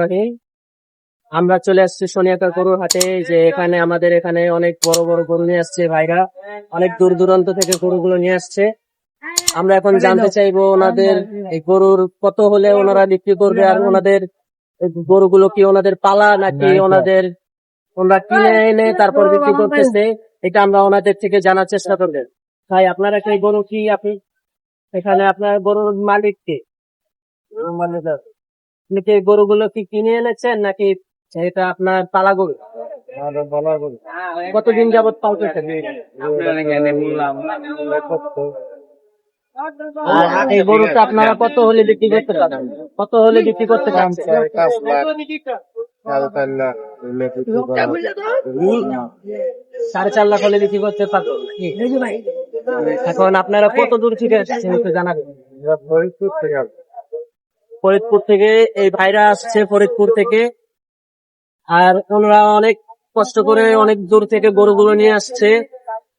রহিম। আমরা চলে আসছি সোনিয়াকার গরুর হাটে যে এখানে আমাদের এখানে অনেক বড় বড় গরু নিয়ে আসছে ভাইরা। অনেক দূর দূরান্ত থেকে গরুগুলো নিয়ে আসছে। আমরা এখন জানতে চাইব ওনাদের এই গরুর কত হলে ওনারা বিক্রি করবে আর ওনাদের গরুগুলো কি ওনাদের পালা নাকি ওনাদের ওনারা কিনে এনে তারপর বিক্রি করতেছে এটা আমরা ওনাদের থেকে জানার চেষ্টা করবেন ভাই আপনারা কি গরু কি আপনি? এখানে আপনার গরুর মালিক কে? আপনি কি গরুগুলো কি কিনে এনেছেন নাকি এটা আপনার পালা গরু? কতদিন যাবত পালতেছেন? আর এই গরুটা আপনারা কত হলে বিক্রি করতে পারেন কত হলে বিক্রি করতে সাড়ে চার লাখ হলে বিক্রি করতে পারবেন এখন আপনারা কত দূর থেকে একটু জানাবেন। ফরিদপুর থেকে, এই ভাইরা আসছে ফরিদপুর থেকে। আর ওনারা অনেক কষ্ট করে অনেক দূর থেকে গরুগুলো নিয়ে আসছে।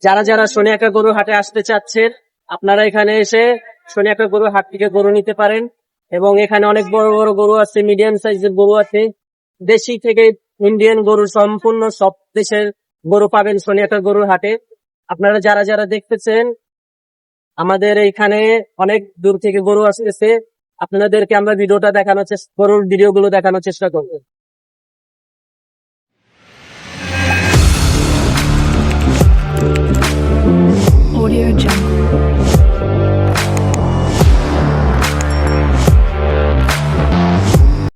যারা যারা সোনিয়াকা গরু হাটে আসতে চাচ্ছেন, আপনারা এখানে এসে সোনিয়াকা গরু হাট থেকে গরু নিতে পারেন। এবং এখানে অনেক বড় বড় গরু আছে, মিডিয়াম সাইজের গরু আছে। দেশি থেকে ইন্ডিয়ান গরু, সম্পূর্ণ সব দেশের গরু পাবেন সোনিয়াকা গরুর হাটে। আপনারা যারা যারা দেখতেছেন, আমাদের এখানে অনেক দূর থেকে গরু আসতেছে। আপনাদেরকে আমরা ভিডিওটা দেখানোর চেষ্টা করুন ভিডিও গুলো দেখানোর চেষ্টা করব।